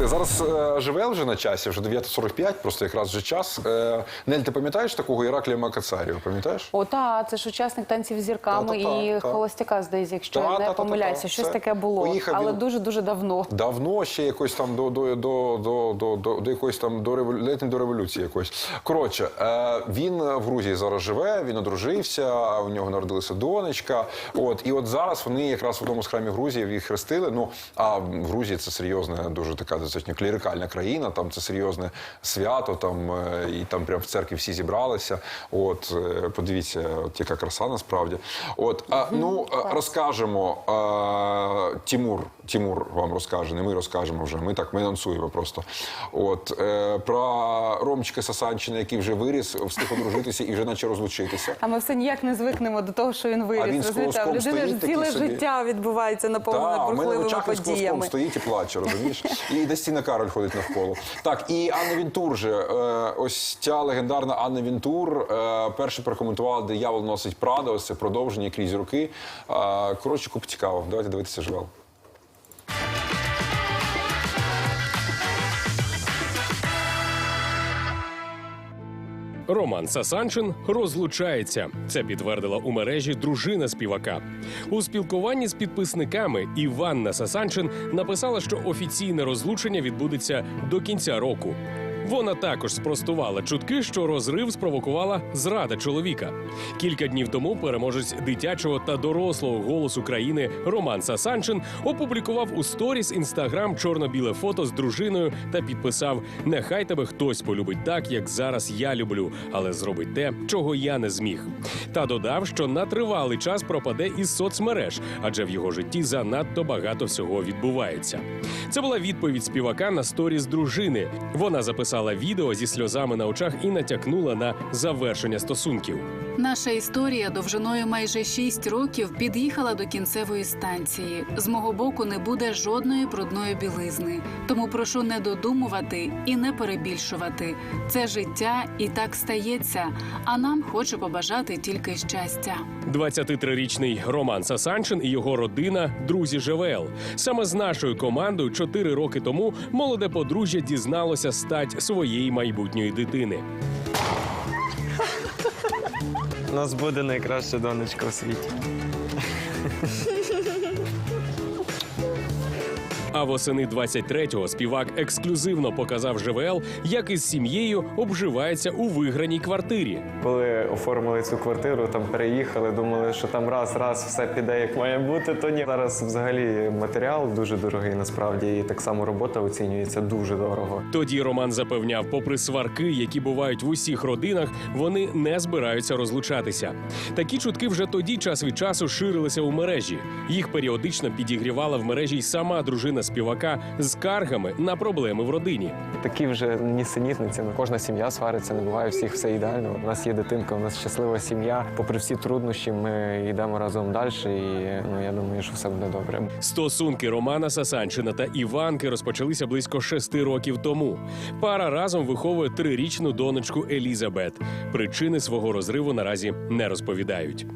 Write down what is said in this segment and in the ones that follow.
Зараз е, ЖВЛ вже на часі, вже 9.45, просто якраз вже час. Е, Нель, ти пам'ятаєш такого Іраклія Макацарію? Пам'ятаєш? О, та, це ж учасник танців з зірками Та-та-та, і та. холостяка, здається, якщо Та, я не та-та-та-та, помиляюся. Щось все. таке було. Поїхав Але він. дуже-дуже давно. Давно ще якось там до, до, до, до, до, до, до якоїсь там до револю... ледь не до революції якось. Коротше, е, він в Грузії зараз живе, він одружився, у нього народилася донечка. От і от зараз вони якраз в одному з храмів Грузії їх хрестили. Ну а в Грузії це серйозна, дуже така достатньо клірикальна країна. Там це серйозне свято. Там е, і там прям в церкві всі зібралися. От е, подивіться, от яка краса насправді. От а, ну е, розкажемо. е, Тімур, Тімур вам розкаже, не ми розкажемо вже. Ми так ми анонсуємо просто. От про Ромчика Сасанчина, який вже виріс, встиг одружитися і вже наче розлучитися. А ми все ніяк не звикнемо до того, що він виріс. він а в колоском людини ж ціле собі. життя відбувається наповнене бурхливими він подіями. стоїть і плаче, розумієш? І десь Тіна Кароль ходить навколо. Так, і Анна Вінтур же, е, ось ця легендарна Анна Вінтур е, перше прокоментувала «Диявол носить Прада», ось це продовження крізь роки. Е, коротше, куп цікаво. Давайте дивитися жвал. Роман Сасанчин розлучається. Це підтвердила у мережі дружина співака. У спілкуванні з підписниками Іванна Сасанчин написала, що офіційне розлучення відбудеться до кінця року. Вона також спростувала чутки, що розрив спровокувала зрада чоловіка. Кілька днів тому переможець дитячого та дорослого голосу країни Роман Сасанчин опублікував у сторіс інстаграм чорно-біле фото з дружиною та підписав: Нехай тебе хтось полюбить так, як зараз я люблю, але зробить те, чого я не зміг. Та додав, що на тривалий час пропаде із соцмереж, адже в його житті занадто багато всього відбувається. Це була відповідь співака на сторіс дружини. Вона записала відео зі сльозами на очах і натякнула на завершення стосунків. Наша історія довжиною майже 6 років під'їхала до кінцевої станції. З мого боку не буде жодної брудної білизни. Тому прошу не додумувати і не перебільшувати. Це життя і так стається. А нам хочу побажати тільки щастя. 23-річний Роман Сасанчин і його родина друзі ЖВЛ. Саме з нашою командою 4 роки тому молоде подружжя дізналося стать своєї майбутньої дитини. У нас буде найкраща донечка у світі. А восени 23-го співак ексклюзивно показав ЖВЛ, як із сім'єю обживається у виграній квартирі. Коли оформили цю квартиру, там переїхали, думали, що там раз, раз все піде як має бути. То ні. Зараз взагалі матеріал дуже дорогий, насправді, і так само робота оцінюється дуже дорого. Тоді Роман запевняв, попри сварки, які бувають в усіх родинах, вони не збираються розлучатися. Такі чутки вже тоді час від часу ширилися у мережі. Їх періодично підігрівала в мережі й сама дружина співака з скаргами на проблеми в родині. Такі вже нісенітниці. Кожна сім'я свариться, не буває всіх все ідеально. У нас є дитинка, у нас щаслива сім'я. Попри всі труднощі, ми йдемо разом далі. І ну я думаю, що все буде добре. Стосунки Романа Сасанчина та Іванки розпочалися близько шести років тому. Пара разом виховує трирічну донечку Елізабет. Причини свого розриву наразі не розповідають.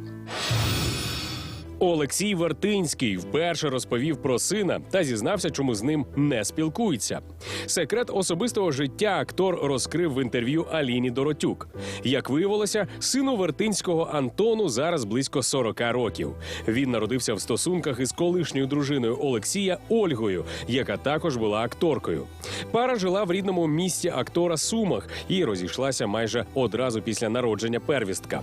Олексій Вертинський вперше розповів про сина та зізнався, чому з ним не спілкується. Секрет особистого життя актор розкрив в інтерв'ю Аліні Доротюк. Як виявилося, сину Вертинського Антону зараз близько 40 років. Він народився в стосунках із колишньою дружиною Олексія Ольгою, яка також була акторкою. Пара жила в рідному місті актора Сумах і розійшлася майже одразу після народження первістка.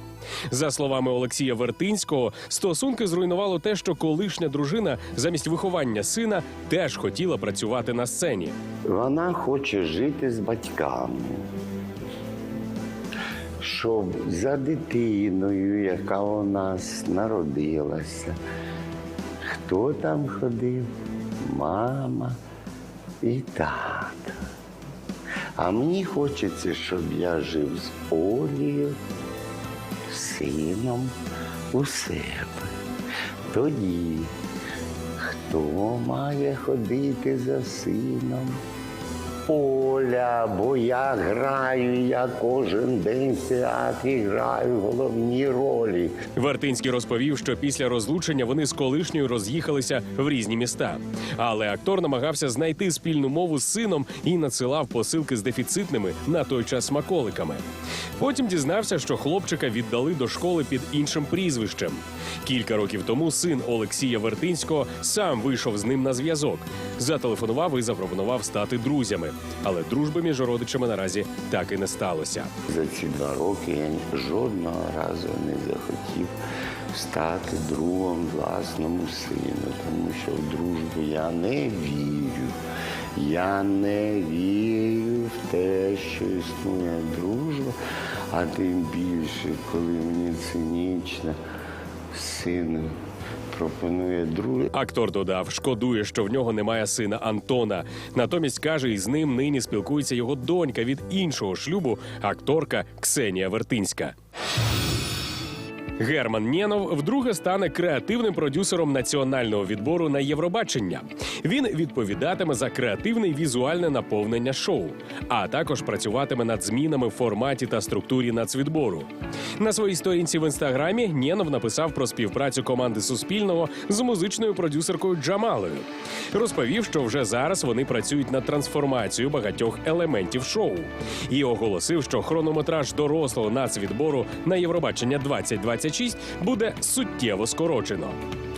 За словами Олексія Вертинського, стосунки зруйнувало те, що колишня дружина замість виховання сина теж хотіла працювати на сцені. Вона хоче жити з батьками, щоб за дитиною, яка у нас народилася, хто там ходив? Мама і тато. А мені хочеться, щоб я жив з Олією, сином у себе. Тоді хто має ходити за сином? Оля, бо я граю, я кожен день в театрі граю головні ролі. Вартинський розповів, що після розлучення вони з колишньою роз'їхалися в різні міста. Але актор намагався знайти спільну мову з сином і надсилав посилки з дефіцитними на той час смаколиками. Потім дізнався, що хлопчика віддали до школи під іншим прізвищем. Кілька років тому син Олексія Вертинського сам вийшов з ним на зв'язок, зателефонував і запропонував стати друзями. Але дружби між родичами наразі так і не сталося. За ці два роки я жодного разу не захотів стати другом власному сину, тому що в дружбу я не вірю. Я не вірю в те, що існує дружба, а тим більше, коли мені цинічно син пропонує друге. Актор додав, шкодує, що в нього немає сина Антона. Натомість каже, із ним нині спілкується його донька від іншого шлюбу, акторка Ксенія Вертинська. Герман Нєнов вдруге стане креативним продюсером національного відбору на Євробачення. Він відповідатиме за креативне візуальне наповнення шоу, а також працюватиме над змінами в форматі та структурі нацвідбору. На своїй сторінці в інстаграмі Нєнов написав про співпрацю команди Суспільного з музичною продюсеркою Джамалою. Розповів, що вже зараз вони працюють над трансформацією багатьох елементів шоу, і оголосив, що хронометраж дорослого нацвідбору на Євробачення 2026 буде суттєво скорочено.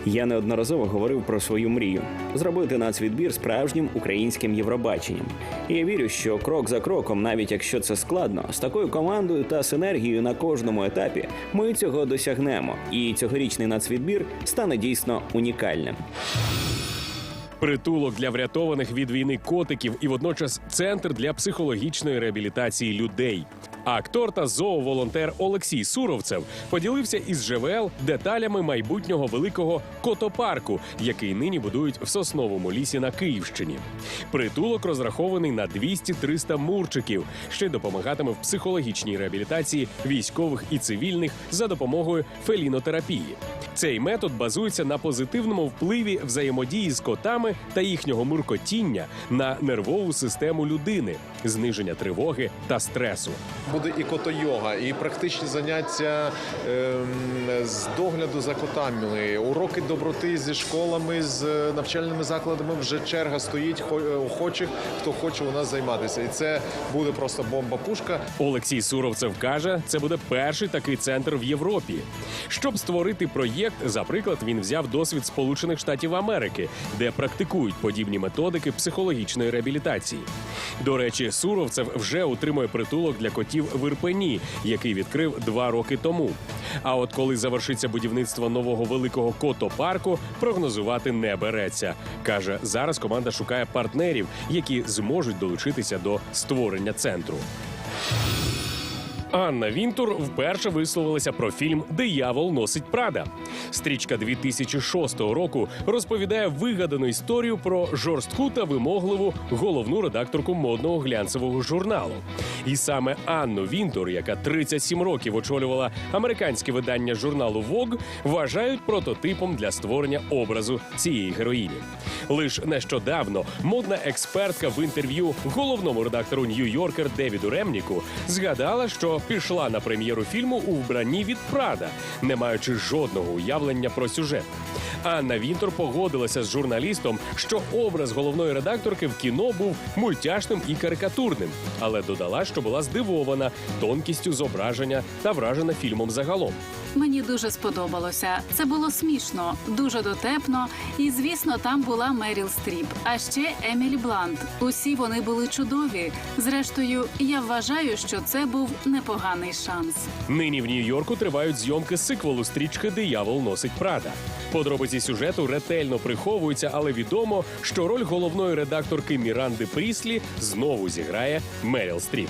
Я неодноразово говорив про свою мрію зробити нацвідбір справжнім українським Євробаченням. Я вірю, що крок за кроком, навіть якщо це складно, з такою командою та синергією на кожному етапі ми цього досягнемо. І цьогорічний нацвідбір стане дійсно унікальним. Притулок для врятованих від війни котиків і водночас центр для психологічної реабілітації людей. Актор та зооволонтер Олексій Суровцев поділився із ЖВЛ деталями майбутнього великого котопарку, який нині будують в сосновому лісі на Київщині. Притулок розрахований на 200-300 мурчиків, що допомагатиме в психологічній реабілітації військових і цивільних за допомогою фелінотерапії. Цей метод базується на позитивному впливі взаємодії з котами та їхнього муркотіння на нервову систему людини, зниження тривоги та стресу. Буде і кото-йога, і практичні заняття ем, з догляду за котами, уроки доброти зі школами, з е, навчальними закладами. Вже черга стоїть е, охочих, хто хоче у нас займатися. І це буде просто бомба-пушка. Олексій Суровцев каже, це буде перший такий центр в Європі. Щоб створити проєкт, за приклад, він взяв досвід Сполучених Штатів Америки, де практикують подібні методики психологічної реабілітації. До речі, Суровцев вже утримує притулок для котів в Ірпені, який відкрив два роки тому. А от коли завершиться будівництво нового великого котопарку, прогнозувати не береться. каже, зараз команда шукає партнерів, які зможуть долучитися до створення центру. Анна Вінтур вперше висловилася про фільм Диявол носить Прада. Стрічка 2006 року розповідає вигадану історію про жорстку та вимогливу головну редакторку модного глянцевого журналу. І саме Анну Вінтур, яка 37 років очолювала американське видання журналу Vogue, вважають прототипом для створення образу цієї героїні. Лиш нещодавно модна експертка в інтерв'ю головному редактору Нью-Йоркер Девіду Ремніку згадала, що пішла на прем'єру фільму у вбранні від Прада, не маючи жодного уявлення про сюжет. Анна Вінтор погодилася з журналістом, що образ головної редакторки в кіно був мультяшним і карикатурним, але додала, що була здивована тонкістю зображення та вражена фільмом загалом. Мені дуже сподобалося. Це було смішно, дуже дотепно. І звісно, там була Меріл Стріп, а ще Емілі Блант. Усі вони були чудові. Зрештою, я вважаю, що це був непоганий шанс. Нині в Нью-Йорку тривають зйомки сиквелу стрічки Диявол носить Прада. Подробиці сюжету ретельно приховуються, але відомо, що роль головної редакторки Міранди Пріслі знову зіграє Меріл Стріп.